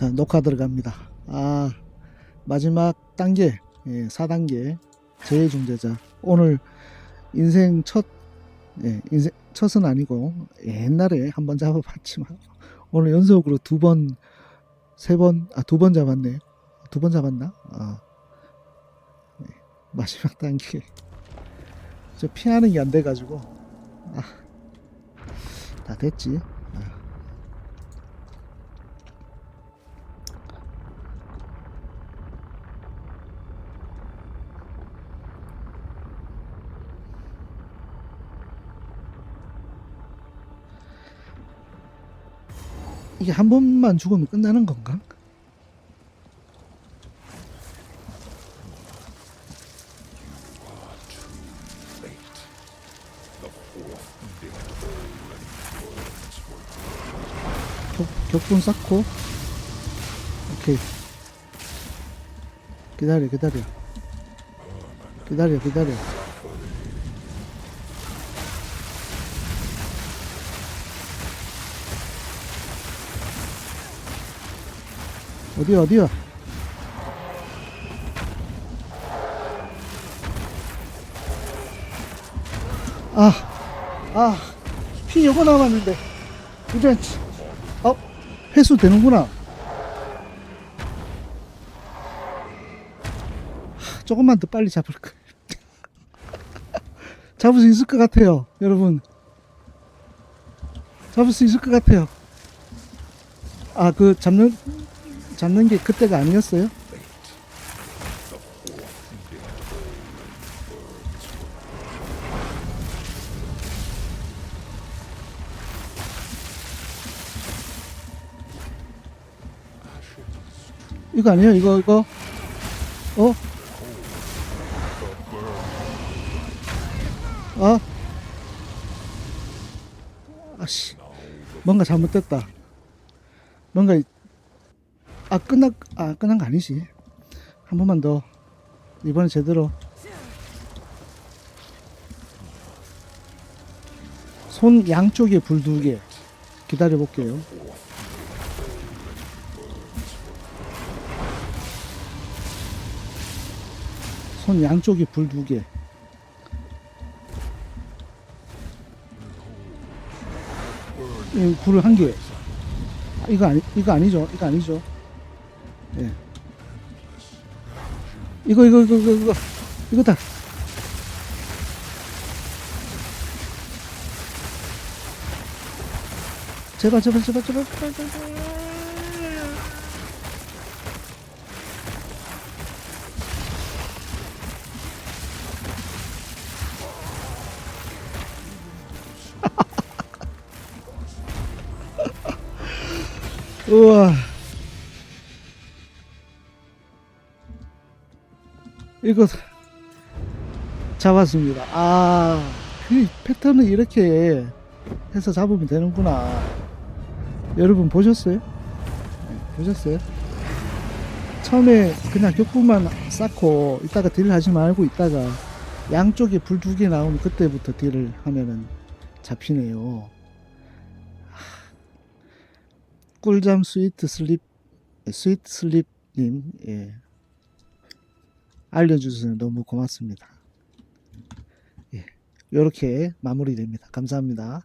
자, 녹화 들어갑니다. 아, 마지막 단계, 예, 4단계, 재해중재자. 오늘 인생 첫, 예, 인생, 첫은 아니고, 옛날에 한번 잡아봤지만, 오늘 연속으로 두 번, 세 번, 아, 두 번 잡았네. 두 번 잡았나? 아, 예, 마지막 단계. 저 피하는 게 안 돼가지고, 아, 다 됐지. 이게 한 번만 죽으면 끝나는 건가? 격, 격분 쌓고. 오케이. 기다려 기다려. 기다려 기다려 어디야 어디야? 아 아 피 요거 남았는데. 이제 어 회수 되는구나. 하, 조금만 더 빨리 잡을 거. 잡을 수 있을 것 같아요 여러분. 잡을 수 있을 것 같아요. 아 그 잡는 잡는 게 그때가 아니었어요? 이거 아니에요? 이거 이거 어? 어? 아씨 뭔가 잘못됐다 뭔가 이- 아 끝나 아 끝난 거 아니지 한 번만 더 이번에 제대로 손 양쪽에 불 두 개 기다려 볼게요 손 양쪽에 불 두개 불을 한 개. 이거 아니 이거 아니죠? 이거 아니죠? 예. 이거 이거 이거 이거 이거 이거다. 제발 제발 제발 제발 제발 제발. 우와. 이거 잡았습니다. 아, 그 패턴은 이렇게 해서 잡으면 되는구나. 여러분 보셨어요? 네, 보셨어요? 처음에 그냥 격분만 쌓고 이따가 딜을 하지 말고 있다가 양쪽에 불 두 개 나오면 그때부터 딜을 하면은 잡히네요. 꿀잠 스위트 슬립 스위트 슬립님 예. 알려주셔서 너무 고맙습니다. 예. 이렇게 마무리됩니다. 감사합니다.